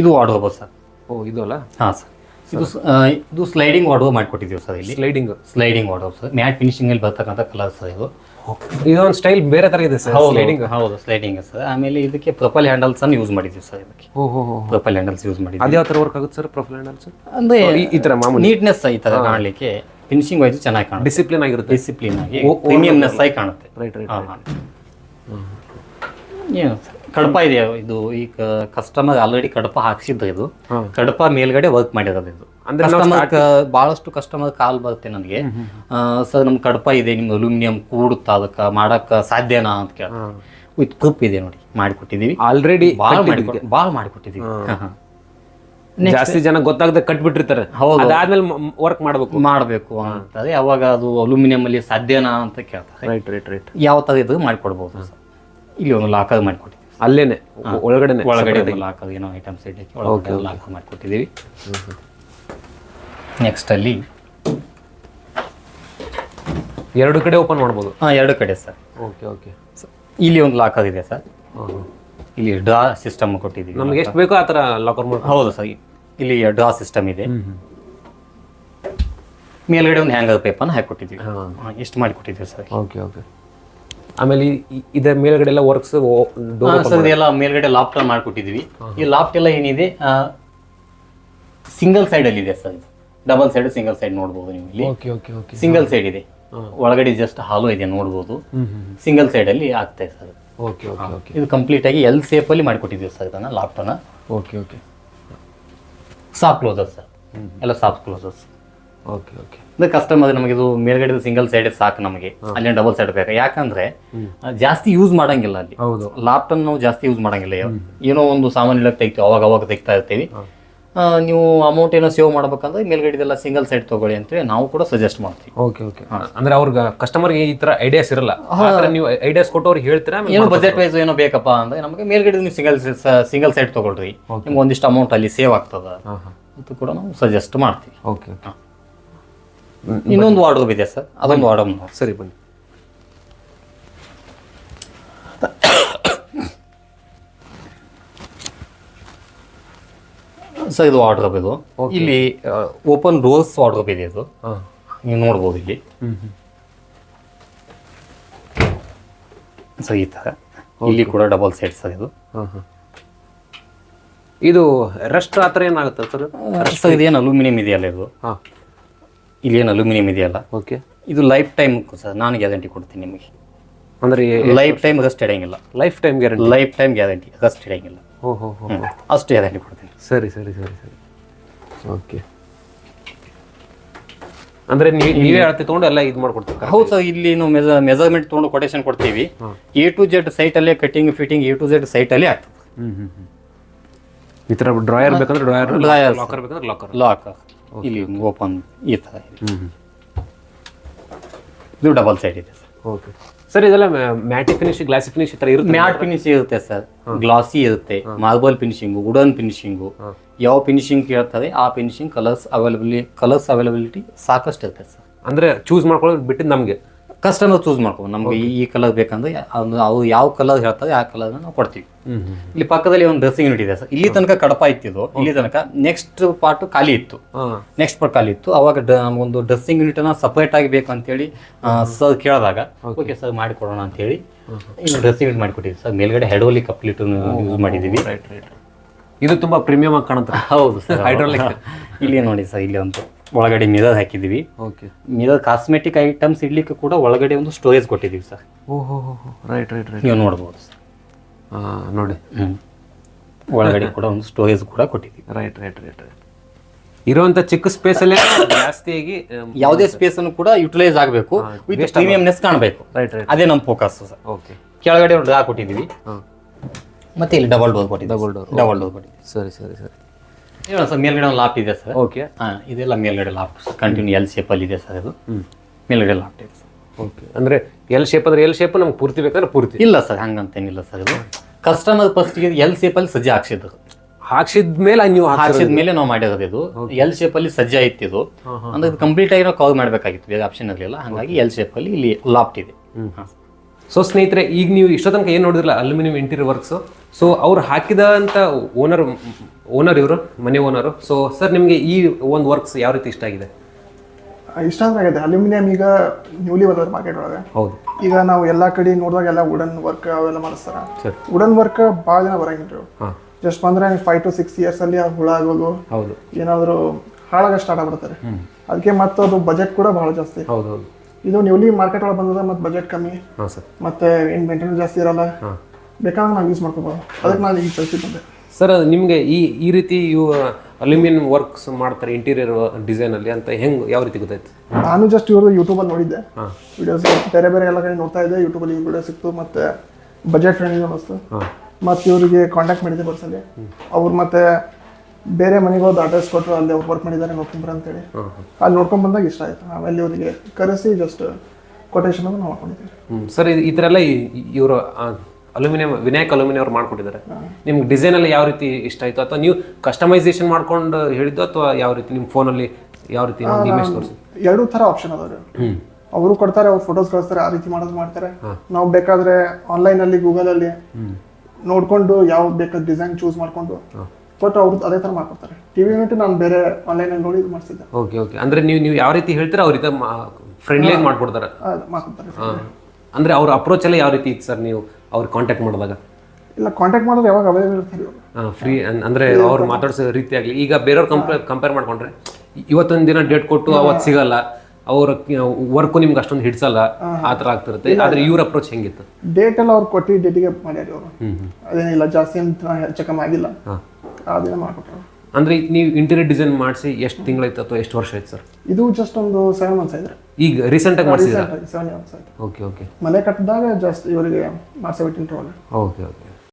ಇದು ವಾರ್ಡ್ರೋಬ್ ಸರ್. ಓ ಇದು ಅಲ್ಲ? ಹಾಂ ಸರ್. ಇದು ಇದು ಸ್ಲೈಡಿಂಗ್ ವಾರ್ಡ್ರೋಬ್ ಮಾಡಿಕೊಟ್ಟಿದ್ದೀವಿ ಸರ್ ಇಲ್ಲಿ. Sliding sliding wardrobe sir. Matte finishing ಅಲ್ಲಿ ಬರ್ತಕ್ಕಂಥ ಕಲರ್ ಸರ್ ಇದು. ಇದೊಂದು ಸ್ಟೈಲ್ ಬೇರೆ ತರ ಇದೆ ಸರ್ ಸ್ಲೈಡಿಂಗ್ ಹೌದು ಸ್ಲೈಡಿಂಗ್ ಸರ್. ಆಮೇಲೆ ಇದಕ್ಕೆ ಪ್ರೊಫೈಲ್ ಹ್ಯಾಂಡಲ್ಸ್ ಅನ್ನು ಯೂಸ್ ಮಾಡಿದ್ದೀವಿ ಸರ್ ಇದಕ್ಕೆ. ಪ್ರೊಫೈಲ್ ಹ್ಯಾಂಡಲ್ಸ್ ಯೂಸ್ ಮಾಡಿದ್ದೀವಿ. ಅದ್ಯಾವ ಥರ ವರ್ಕ್ ಆಗುತ್ತೆ ಸರ್ ಪ್ರೊಫೈಲ್ ಹ್ಯಾಂಡಲ್ಸ್ ಅಂದ್ರೆ ಈ ಥರ ಮಾಮೂಲಿ. ನೀಟ್ನೆಸ್ ಈ ಥರ ಕಾಣಲಿಕ್ಕೆ ಫಿನಿಶಿಂಗ್ ವೈಸ್ ಚೆನ್ನಾಗಿ ಕಾಣುತ್ತೆ. ಡಿಸಿಪ್ಲಿನ್ ಆಗಿರುತ್ತೆ. ಡಿಸಿಪ್ಲಿನ್ ಆಗಿ ಪ್ರೀಮಿಯಂನೆಸ್ ಆಗಿ ಕಾಣುತ್ತೆ. ರೈಟ್ ರೈಟ್ ಹಾಂ ಹಾಂ. ಏನು ಸರ್, ಕಡಪ ಇದೆ ಇದು ಈಗ ಕಸ್ಟಮರ್ ಆಲ್ರೆಡಿ ಕಡಪ ಹಾಕ್ಸಿದ್ದು ಇದು. ಕಡಪ ಮೇಲ್ಗಡೆ ವರ್ಕ್ ಮಾಡಿರೋದು ಇದು. ಅಂದ್ರೆ ಕಸ್ಟಮರ್ ಬಹಳಷ್ಟು ಕಸ್ಟಮರ್ ಕಾಲ್ ಬರುತ್ತೆ ನನಗೆ. ಸರ್ ನಮ್ ಕಡಪ ಇದೆ ನಿಮ್ಮ ಅಲ್ಯೂಮಿನಿಯಂ ಕೂಡುತ್ತ ಅದಕ್ಕೆ ಮಾಡಕ್ ಸಾಧ್ಯನಾ ಅಂತ ಕೇಳ್ತಾರೆ. ವಿತ್ ಕಪ್ ಇದೆ ನೋಡಿ ಮಾಡಿಕೊಟ್ಟಿದೀವಿ. ಆಲ್ರೆಡಿ ಭಾಳ ಬಾಳ್ ಮಾಡಿಕೊಟ್ಟಿದೀವಿ. ಜಾಸ್ತಿ ಜನ ಗೊತ್ತಾಗದೆ ಕಟ್ಬಿಟ್ಟಿರ್ತಾರೆ. ಅದಾದ್ಮೇಲೆ ವರ್ಕ್ ಮಾಡಬೇಕು. ಮಾಡಬೇಕು ಅಂತ ಯಾವಾಗ ಅದು ಅಲ್ಯೂಮಿನಿಯಂ ಅಲ್ಲಿ ಸಾಧ್ಯನಾ ಅಂತ ಕೇಳ್ತಾರೆ. ರೈಟ್ ರೈಟ್ ರೈಟ್ ಯಾವ ತರ ಇದು ಮಾಡಿಕೊಡ್ಬೋದು ಇಲ್ಲಿ ಒಂದು ಲಾಕರ್ ಮಾಡಿಕೊಟ್ಟಿದ್ದೀವಿ. ಅಲ್ಲೇನೆ ಒಳಗಡೆ ಒಳಗಡೆ ಏನೋ ಐಟಮ್ಸ್ ಇಡಕ್ಕೆ ಒಳಗಡೆ ಮಾಡಿಕೊಟ್ಟಿದ್ದೀವಿ. ನೆಕ್ಸ್ಟ್ ಅಲ್ಲಿ ಎರಡು ಕಡೆ ಓಪನ್ ಮಾಡ್ಬೋದು? ಹಾಂ ಎರಡು ಕಡೆ ಸರ್. ಓಕೆ ಓಕೆ ಇಲ್ಲಿ ಒಂದು ಲಾಕ್ ಆಗಿದೆ ಸರ್. ಇಲ್ಲಿ ಡ್ರಾ ಸಿಸ್ಟಮ್ ಕೊಟ್ಟಿದ್ದೀವಿ ನಮ್ಗೆ ಎಷ್ಟು ಬೇಕೋ ಆ ಥರ ಲಾಕರ್ ಮಾಡಿ ಹೌದು ಸರ್ ಇಲ್ಲಿ ಡ್ರಾ ಸಿಸ್ಟಮ್ ಇದೆ. ಮೇಲ್ಗಡೆ ಒಂದು ಹ್ಯಾಂಗರ್ ಪೇಪರ್ನ ಇಷ್ಟು ಮಾಡಿ ಕೊಟ್ಟಿದ್ದೀವಿ ಸರ್? ಓಕೆ ಓಕೆ ಆಮೇಲೆ ಇದರ ಮೇಲ್ಗಡೆ ಎಲ್ಲ ವರ್ಕ್ಸ್ ಸರ್ ಇದೆಲ್ಲ ಮೇಲ್ಗಡೆ ಲಾಫ್ಟ್ ಮಾಡಿಕೊಟ್ಟಿದ್ದೀವಿ ಈ ಲಾಫ್ಟ್ ಎಲ್ಲ ಏನಿದೆ ಸಿಂಗಲ್ ಸೈಡ್ ಅಲ್ಲಿ ಇದೆ sir double side single side ನೋಡಬಹುದು ನೀವು ಇಲ್ಲಿ. ಸಿಂಗಲ್ ಸೈಡ್ ಇದೆ. ಒಳಗಡೆ ಜಸ್ಟ್ ಹಾಲು ಇದೆ ನೋಡಬಹುದು ಸಿಂಗಲ್ ಸೈಡ್ ಅಲ್ಲಿ ಆಗ್ತಾ ಇದೆ ಸರ್. ಓಕೆ ಓಕೆ ಓಕೆ ಇದು ಕಂಪ್ಲೀಟ್ ಆಗಿ ಎಲ್ ಸೇಫ್ ಅಲ್ಲಿ ಮಾಡಿಕೊಟ್ಟಿದ್ದೀವಿ ಸರ್ ಇದನ್ನ ಲಾಫ್ಟನ್ನ okay okay soft closes sir. ಎಲ್ಲ ಸಾಫ್ಟ್ ಕ್ಲೋಸಸ್ ಓಕೆ ಓಕೆ ಅಂದ್ರೆ ಕಸ್ಟಮರ್ ನಮಗೆ ಇದು ಮೇಲ್ಗಡೆ ಸಿಂಗಲ್ ಸೈಡ್ ಸಾಕು ನಮಗೆ. ಅಲ್ಲಿ ಡಬಲ್ ಸೈಡ್ ಬೇಕು ಯಾಕಂದ್ರೆ ಜಾಸ್ತಿ ಯೂಸ್ ಮಾಡಂಗಿಲ್ಲ ಅಲ್ಲಿ. ಹೌದು. ಲ್ಯಾಪ್ಟಾಪ್ ನಾವು ಜಾಸ್ತಿ ಯೂಸ್ ಮಾಡಂಗಿಲ್ಲ. ಏನೋ ಒಂದು ಸಾಮಾನ್ಯ ತೆಗಿತೀವಿ ಅವಾಗ ಅವಾಗ ತೆಗಿತಾ ಇರ್ತೀವಿ. ನೀವು ಅಮೌಂಟ್ ಏನೋ ಸೇವ್ ಮಾಡ್ಬೇಕಂದ್ರೆ ಮೇಲ್ಗಡೆದೆಲ್ಲ ಸಿಂಗಲ್ ಸೈಡ್ ತಗೊಳ್ಳಿ ಅಂತೇಳಿ ನಾವು ಕೂಡ ಸಜೆಸ್ಟ್ ಮಾಡ್ತೀವಿ. ಓಕೆ ಓಕೆ ಅಂದ್ರೆ ಅವ್ರಿಗೆ ಕಸ್ಟಮರ್ಗೆ ಈ ತರ ಐಡಿಯಾಸ್ ಇರಲ್ಲ. ನೀವು ಐಡಿಯಾಸ್ ಕೊಟ್ಟು ಅವ್ರಿಗೆ ಹೇಳ್ತೀರಾ ಏನೋ ಬಜೆಟ್ ವೈಸ್ ಏನೋ ಬೇಕಪ್ಪ ಅಂದ್ರೆ ನಮಗೆ ಮೇಲ್ಗಡೆ ನೀವು ಸಿಂಗಲ್ ಸಿಂಗಲ್ ಸೈಡ್ ತಗೊಳ್ರಿ. ನಿಮ್ಗೆ ಒಂದಿಷ್ಟು ಅಮೌಂಟ್ ಅಲ್ಲಿ ಸೇವ್ ಆಗ್ತದ ಅಂತ ಕೂಡ ನಾವು ಸಜೆಸ್ಟ್ ಮಾಡ್ತೀವಿ. ಓಕೆ ಓಕೆ ಇನ್ನೊಂದು ವಾರ್ಡ್ರೋಬ್ ಇದೆ ಸರ್. ಅದೊಂದು ವಾರ್ಡ್ರೋಬ್ ಸರಿ ಬನ್ನಿ. ಸರ್ ಇದು ವಾರ್ಡ್ರೋಬ್ ಇದು. ಇಲ್ಲಿ ಓಪನ್ ರೋಸ್ ವಾರ್ಡ್ರೋಬ್ ಇದೆ ಇದು. ನೀವು ನೋಡ್ಬೋದು ಇಲ್ಲಿ. ಸರ್ ಈ ಥರ ಇಲ್ಲಿ ಕೂಡ ಡಬಲ್ ಸೈಡ್ ಸರ್ ಇದು. ಇದು ರೆಸ್ಟ್ ಆ ಥರ ಏನಾಗುತ್ತೆ ಸರ್? ಸರ್ ಇದೇನು ಅಲ್ಯೂಮಿನಿಯಂ ಇದೆಯಲ್ಲ ಇದು? ಹಾಂ. ಇಲ್ಲಿ ಏನು ಅಲ್ಯೂಮಿನಿಯಂ ಇದೆಯಲ್ಲ? ಓಕೆ ಇದು ಲೈಫ್ ಟೈಮ್ ಸರ್ ನಾನು ಗ್ಯಾರಂಟಿ ಕೊಡ್ತೀನಿ ನಿಮಗೆ. ಅಂದ್ರೆ life time rust ಇಡಂಗಿಲ್ಲ. Life time guarantee life time guarantee rust ಇಡಂಗಿಲ್ಲ. ಓಹೋ. ಅಷ್ಟು ಗ್ಯಾರಂಟಿ ಕೊಡ್ತೀನಿ. ಸರಿ ಸರಿ ಸರಿ ಸರಿ. ಓಕೆ ಅಂದ್ರೆ ನೀವೇ ಅಳತೆ ತೊಗೊಂಡು ಎಲ್ಲ ಇದು ಮಾಡ್ಕೊಡ್ತೀವಿ ಹೌದು ಸರ್ ಇಲ್ಲಿ ನಾವು ಮೆಜರ್ಮೆಂಟ್ ತೊಗೊಂಡು ಕೊಟೇಶನ್ ಕೊಡ್ತೀವಿ. A to Z ಸೈಟಲ್ಲೇ cutting fitting A to Z ಸೈಟಲ್ಲೇ ಆಗ್ತದೆ ಹ್ಞೂ ಹ್ಞೂ ಹ್ಞೂ ಈ ಥರ ಡ್ರಾಯರ್ ಬೇಕಂದ್ರೆ ಡ್ರಾಯರ್ ಲಾಕರ್ ಬೇಕಂದ್ರೆ ಲಾಕರ್ ಲಾಕ್ ಇಲ್ಲಿ ಓಪನ್ ಈ ಥರ ಇದೆ. ಇದು ಡಬಲ್ ಸೈಡ್ ಇದೆ ಸರ್ ಓಕೆ ಸರ್ ಇದೆಲ್ಲ ಮ್ಯಾಟ್ ಫಿನಿಶ್ ಗ್ಲಾಸಿ ಫಿನಿಶ್ ಈ ಥರ ಇರುತ್ತೆ ಮ್ಯಾಟ್ ಫಿನಿಶ್ ಇರುತ್ತೆ ಸರ್ ಗ್ಲಾಸಿ ಇರುತ್ತೆ. ಮಾರ್ಬಲ್ ಫಿನಿಶಿಂಗು ವುಡನ್ ಫಿನಿಶಿಂಗು ಯಾವ ಫಿನಿಶಿಂಗ್ ಕೇಳ್ತದೆ ಆ finishing colours availability colours availability ಸಾಕಷ್ಟು ಇರುತ್ತೆ ಸರ್ ಅಂದ್ರೆ ಚೂಸ್ ಮಾಡ್ಕೊಳ್ಳೋದು ಬಿಟ್ಟಿದ್ದು ನಮಗೆ. ಕಸ್ಟಮರ್ ಚೂಸ್ ಮಾಡ್ಕೋ. ನಮ್ಗೆ ಈ- ಕಲರ್ ಬೇಕಂದ್ರೆ ಅದು ಅವು ಯಾವ ಕಲರ್ ಹೇಳ್ತಾರೆ ಆ ಕಲರ್ ನಾವು ಕೊಡ್ತೀವಿ. ಇಲ್ಲಿ ಪಕ್ಕದಲ್ಲಿ ಒಂದು ಡ್ರೆಸ್ಸಿಂಗ್ ಯೂನಿಟ್ ಇದೆ ಸರ್. ಇಲ್ಲಿ ತನಕ ಕಡಪ ಇತ್ತಿದ್ದು ಇಲ್ಲಿ ತನಕ ನೆಕ್ಸ್ಟ್ ಪಾರ್ಟ್ ಖಾಲಿ ಇತ್ತು. ನೆಕ್ಸ್ಟ್ ಪಾರ್ಟ್ ಖಾಲಿ ಇತ್ತು. ಅವಾಗ ನಮ್ಗೊಂದು ಡ್ರೆಸ್ಸಿಂಗ್ ಯೂನಿಟ್ ಅನ್ನ ಸಪರೇಟ್ ಆಗಿ ಬೇಕು ಅಂತೇಳಿ ಸರ್ ಕೇಳಿದಾಗ ಓಕೆ ಸರ್ ಮಾಡಿಕೊಡೋಣ ಅಂತೇಳಿ ಇನ್ನು ಡ್ರೆಸ್ಸಿಂಗ್ ಯೂನಿಟ್ ಮಾಡಿಕೊಟ್ಟಿದ್ವಿ ಸರ್. ಮೇಲ್ಗಡೆ ಹೆಡೋಲಿ ಕಪ್ಲಿಟ್ ಯೂಸ್ ಮಾಡಿದ್ದೀವಿ. ರೈಟ್ ರೈಟ್ ಇದು ತುಂಬಾ ಪ್ರೀಮಿಯಂ ಆಗಿ ಕಾಣುತ್ತೆ. ಹೌದು ಸರ್ ಹೈಡ್ರೋಲಿಕ್ [laughs] ಇಲ್ಲಿ ನೋಡಿ ಸರ್ ಇಲ್ಲಿ ಒಂದು ಒಳಗಡೆ ಮಿರರ್ ಹಾಕಿದ್ದೀವಿ. ಓಕೆ ಮಿರರ್ ಕಾಸ್ಮೆಟಿಕ್ ಐಟಮ್ಸ್ ಇಡ್ಲಿಕ್ಕೆ ಕೂಡ ಒಳಗಡೆ ಒಂದು ಸ್ಟೋರೇಜ್ ಕೊಟ್ಟಿದ್ದೀವಿ ಸರ್. ರೈಟ್ ರೈಟ್ ರೈಟ್ ನೀವು ನೋಡ್ಬೋದು ಸರ್. ನೋಡಿ. ಒಳಗಡೆ ಕೂಡ ಒಂದು ಸ್ಟೋರೇಜ್ ಕೂಡ ಕೊಟ್ಟಿದ್ದೀವಿ. ರೈಟ್ ರೈಟ್ ರೈಟ್ ರೈಟ್ ಇರುವಂತ ಚಿಕ್ಕ ಸ್ಪೇಸಲ್ಲೇ ಜಾಸ್ತಿಯಾಗಿ [coughs] ಯಾವುದೇ ಸ್ಪೇಸ್ ಅನ್ನು ಕೂಡ ಯುಟಿಲೈಸ್ ಆಗಬೇಕು. ವಿತ್ ಪ್ರೀಮಿಯಂನೆಸ್ ಕಾಣಬೇಕು. ರೈಟ್ ರೈಟ್ ಅದೇ ನಮ್ಮ ಫೋಕಸ್ ಸರ್. ಓಕೆ ಕೆಳಗಡೆ ಒಂದು ಡ್ರಾ ಕೊಟ್ಟಿದ್ದೀವಿ. ಮತ್ತೆ ಇಲ್ಲಿ ಡಬಲ್ ಡೋರ್ ಕೊಟ್ಟಿದ್ದೀವಿ. ಡಬಲ್ ಡೋರ್ ಡಬಲ್ ಡೋರ್ ಕೊಟ್ಟಿದ್ದೀವಿ. ಸರಿ ಸರಿ ಸರಿ. ಹೇಳೋಣ ಸರ್ ಮೇಲ್ಗಡೆ ಒಂದು ಲಾಫ್ಟ್ ಇದೆ ಸರ್. ಓಕೆ ಹಾಂ ಇದೆಲ್ಲ ಮೇಲ್ಗಡೆ ಲಾಫ್ಟ್ ಕಂಟಿನ್ಯೂ ಎಲ್ ಶೇಪಲ್ಲಿ ಇದೆ ಸರ್ ಅದು ಮೇಲ್ಗಡೆ ಲಾಫ್ಟ್ ಇದೆ ಸರ್. ಓಕೆ ಅಂದರೆ ಎಲ್ ಶೇಪ್ ಅಂದ್ರೆ ಎಲ್ ಶೇಪ್ ನಮ್ಗೆ ಪೂರ್ತಿ ಬೇಕಾದ್ರೆ ಪೂರ್ತಿ? ಇಲ್ಲ ಸರ್ ಹಂಗಂತೇನಿಲ್ಲ ಸರ್ ಇದು. ಕಸ್ಟಮರ್ ಫಸ್ಟ್ಗೆ ಎಲ್ ಶೇಪಲ್ಲಿ ಸಜ್ಜೆ ಹಾಕ್ಸಿದ್ದು. ಹಾಕ್ಸಿದ್ಮೇಲೆ ನೀವು ಹಾಕ್ಸಿದ್ಮೇಲೆ ಹಾಕ್ಸಿದ ಮೇಲೆ ನಾವು ಮಾಡಿರೋದು ಇದು. ಎಲ್ ಶೇಪಲ್ಲಿ ಸಜ್ಜೆ ಇತ್ತು ಇದು. ಅಂದ್ರೆ ಕಂಪ್ಲೀಟ್ ಆಗಿರೋ ನಾವು ಕವರ್ ಮಾಡಬೇಕಾಗಿತ್ತು ಬೇಗ ಆಪ್ಷನ್ ಇರಲಿಲ್ಲ. ಹಾಗಾಗಿ ಎಲ್ ಶೇಪಲ್ಲಿ ಇಲ್ಲಿ ಲಾಫ್ಟ್ ಇದೆ. ಹಾಂ. ಸೊ ಸ್ನೇಹಿತರೆ ಈಗ ನೀವು ಇಷ್ಟೋ ತನಕ ಏನು ನೋಡಿದ್ರಲ್ಲ ಅಲ್ಯೂಮಿನಿಯಂ ಇಂಟೀರಿಯರ್ ವರ್ಕ್ಸು ಸೊ ಅವ್ರು ಹಾಕಿದಂಥ ಓನರ್ ಓನರ್ ಇವರು ಮನೆ ಓನರು ಸೊ ಸರ್ ನಿಮಗೆ ಈ ಒಂದು ವರ್ಕ್ಸ್ ಯಾವ ರೀತಿ ಇಷ್ಟ ಆಗಿದೆ? ಇಷ್ಟ ಅಂದ್ರೆ ಆಗೈತೆ ಅಲ್ಯೂಮಿನಿಯಂ ಈಗ ನ್ಯೂಲಿ ಬಂದವ್ರು ಮಾರ್ಕೆಟ್ ಒಳಗೆ. ಹೌದು. ಈಗ ನಾವು ಎಲ್ಲ ಕಡೆ ನೋಡಿದಾಗ ಎಲ್ಲ ವುಡನ್ ವರ್ಕ್ ಅವೆಲ್ಲ ಮಾಡಿಸ್ತಾರ. ಸರ್ ವುಡನ್ ವರ್ಕ್ ಭಾಳ ಜನ ಬರಂಗಿಲ್ಲ ಹಾಂ. ಜಸ್ಟ್ ಬಂದ್ರೆ ಫೈವ್ ಟು ಸಿಕ್ಸ್ ಇಯರ್ಸ್ ಅಲ್ಲಿ ಹುಳ ಆಗೋದು. ಹೌದು. ಏನಾದರೂ ಹಾಳಾಗ ಸ್ಟಾರ್ಟ್ ಆಗ್ಬಿಡ್ತಾರೆ ಅದಕ್ಕೆ ಮತ್ತೆ ಅದು ಬಜೆಟ್ ಕೂಡ ಭಾಳ ಜಾಸ್ತಿ. ಹೌದು ಹೌದು. ಇದು ನ್ಯೂಲಿ ಮಾರ್ಕೆಟ್ ಒಳಗೆ ಬಂದದ ಮತ್ತೆ ಬಜೆಟ್ ಕಮ್ಮಿ. ಹಾಂ ಸರ್. ಮತ್ತೆ ಏನು ಮೇಂಟೆನೆನ್ಸ್ ಜಾಸ್ತಿ ಇರಲ್ಲ. ಹಾಂ. ಬೇಕಾದ್ರೆ ನಾವು ಯೂಸ್ ಮಾಡ್ಕೋಬೋದು. ಅದಕ್ಕೆ ನಾನು ಈಗ ಚರ್ಚೆ ಬಂದೆ ಸರ್ ನಿಮಗೆ ಈ ಈ ರೀತಿ ಇವು ಅಲ್ಯೂಮಿನಿಯಂ ವರ್ಕ್ಸ್ ಮಾಡ್ತಾರೆ ಇಂಟೀರಿಯರ್ ಡಿಸೈನಲ್ಲಿ ಅಂತ ಹೆಂಗೆ ಯಾವ ರೀತಿ ಗೊತ್ತಾಯ್ತು? ನಾನು ಜಸ್ಟ್ ಇವ್ರದ್ದು ಯೂಟ್ಯೂಬಲ್ಲಿ ನೋಡಿದ್ದೆ. ಹಾಂ. ವಿಡಿಯೋಸ್ ಬೇರೆ ಬೇರೆ ಎಲ್ಲ ಕಡೆ ನೋಡ್ತಾ ಇದ್ದೆ. ಯೂಟ್ಯೂಬಲ್ಲಿ ವಿಡಿಯೋ ಸಿಕ್ತು. ಮತ್ತೆ ಬಜೆಟ್ ಫ್ರೆಂಡ್ಲಿ ಅನ್ನಿಸ್ತು ಹಾಂ. ಮತ್ತು ಇವರಿಗೆ ಕಾಂಟ್ಯಾಕ್ಟ್ ಮಾಡಿದ್ದೆ ಬರ್ಸಲ್ಲಿ ಅವ್ರು ಮತ್ತೆ ಬೇರೆ ಮನೆಗೆ ಹೋದ ಅಡ್ರೆಸ್ ಕೊಟ್ಟರು ಅಲ್ಲಿ ವರ್ಕ್ ಮಾಡಿದ್ದಾರೆ ನೋಡ್ಕೊಂಬ್ರ ಅಂತೇಳಿ. ಅಲ್ಲಿ ನೋಡ್ಕೊಂಡ್ ಬಂದಾಗ ಇಷ್ಟ ಆಯ್ತು. ಆಮೇಲೆ ಅವರಿಗೆ ಕರೆಸಿ ಜಸ್ಟ್ ಕೊಟೇಶನ್ ನಾವು ಮಾಡ್ಕೊಂಡಿದ್ದೀವಿ ಸರ್ ಈ ಥರ ಎಲ್ಲ ಇವರು ಅಲ್ಯೂಮಿನಿಯಂ ವಿನಾಯಕ್ ಅಲ್ಯೂಮಿನಿಯಂ ಅವ್ರು ಮಾಡ್ಕೊಟ್ಟಿದ್ದಾರೆ. ನಿಮ್ಗೆ ಡಿಸೈನಲ್ಲಿ ಯಾವ ರೀತಿ ಇಷ್ಟ ಆಯ್ತು? ಅಥವಾ ನೀವು ಕಸ್ಟಮೈಸೇಷನ್ ಮಾಡ್ಕೊಂಡು ಹೇಳಿದ್ದು ಅಥವಾ ಯಾವ ರೀತಿ? ನಿಮ್ಮ ಫೋನಲ್ಲಿ ಯಾವ ರೀತಿ ಇಮೇಜ್ ತೋರಿಸಿ ಎರಡೂ ಥರ ಆಪ್ಷನ್ ಅದಾವೆ ಅವರು ಕೊಡ್ತಾರೆ ಅವ್ರು ಫೋಟೋಸ್ ಕಳಿಸ್ತಾರೆ ಆ ರೀತಿ ಮಾಡೋದು ಮಾಡ್ತಾರೆ. ನಾವು ಬೇಕಾದ್ರೆ ಆನ್ಲೈನ್ ಅಲ್ಲಿ ಗೂಗಲ್ ಅಲ್ಲಿ ನೋಡ್ಕೊಂಡು ಯಾವ ಬೇಕಾದ ಡಿಸೈನ್ ಚೂಸ್ ಮಾಡ್ಕೊಂಡು ಕೊಟ್ಟು ಅವ್ರು ಅದೇ ಥರ ಮಾಡ್ಕೊಡ್ತಾರೆ. ಟಿವಿ ಯೂನಿಟ್ ನಾನು ಬೇರೆ ಆನ್ಲೈನಲ್ಲಿ ನೋಡಿ ಇದು ಮಾಡಿಸಿದ್ದೆ. ಓಕೆ ಓಕೆ ಅಂದ್ರೆ ನೀವು ನೀವು ಯಾವ ರೀತಿ ಹೇಳ್ತೀರಾ ಅವ್ರ ಫ್ರೆಂಡ್ಲಿ ಆಗಿ ಮಾಡ್ಕೊಡ್ತಾರೆ. ಮಾಡ್ಕೊಡ್ತಾರೆ ಅಂದ್ರೆ ಅವ್ರ ಅಪ್ರೋಚ್ ಎಲ್ಲ ಯಾವ ರೀತಿ ಇತ್ತು ಸರ್ ನೀವು ಅವ್ರಿಗೆ ಕಾಂಟ್ಯಾಕ್ಟ್ ಮಾಡಿದಾಗ? ಇಲ್ಲ ಕಾಂಟ್ಯಾಕ್ಟ್ ಮಾಡೋದು ಯಾವಾಗ ಅವೈಲೇಬಲ್ ಇರ್ತಾರೆ ಫ್ರೀ ಅಂದ್ರೆ ಅವ್ರು ಮಾತಾಡಿಸೋ ರೀತಿ ಆಗಲಿ. ಈಗ ಬೇರೆಯವ್ರು ಕಂಪೇರ್ ಕಂಪೇರ್ ಮಾಡ್ಕೊಂಡ್ರೆ ಇವತ್ತೊಂದು ದಿನ ಡೇಟ್ ಕೊಟ್ಟು ಅವತ್ತು ಸಿಗಲ್ಲ. ಅವ್ರ ವರ್ಕು ನಿಮ್ಗೆ ಅಷ್ಟೊಂದು ಹಿಡ್ಸಲ್ಲ. ಆ ಥರ ಆಗ್ತಿರುತ್ತೆ. ಆದರೆ ಇವ್ರ ಅಪ್ರೋಚ್ ಹೆಂಗಿತ್ತು? ಡೇಟ್ ಎಲ್ಲ ಅವ್ರು ಕೊಟ್ಟು ಡೇಟಿಗೆ ಮಾಡ್ಯಾರ ಅವರು ಅದೇನಿಲ್ಲ ಜಾಸ್ತಿ ಅಂತ ಚೆಕಮ್ ಆಗಿಲ್ಲ. ಹಾಂ. ಆ ದಿನ ಅಂದ್ರೆ ಅಂದರೆ ನೀವು ಇಂಟೀರಿಯರ್ ಡಿಸೈನ್ ಮಾಡಿಸಿ ಎಷ್ಟು ತಿಂಗಳಾಯ್ತು ಅಥವಾ ಎಷ್ಟು ವರ್ಷ ಆಯ್ತು ಸರ್? ಇದು ಜಸ್ಟ್ ಒಂದು ಸೆವೆನ್ ಮಂತ್ಸ್ ಆಯ್ತು. ಈಗ ರೀಸೆಂಟಾಗಿ ಆಗಿ ಸೆವೆನ್ ಮಂತ್ಸ್ ಆಯ್ತು ಓಕೆ ಓಕೆ ಮನೆ ಕಟ್ಟಿದಾಗ ಜಸ್ಟ್ ಇವರಿಗೆ ಮಾಡಿಸಿ ಬಿಟ್ಟಿನ ಓಕೆ ಓಕೆ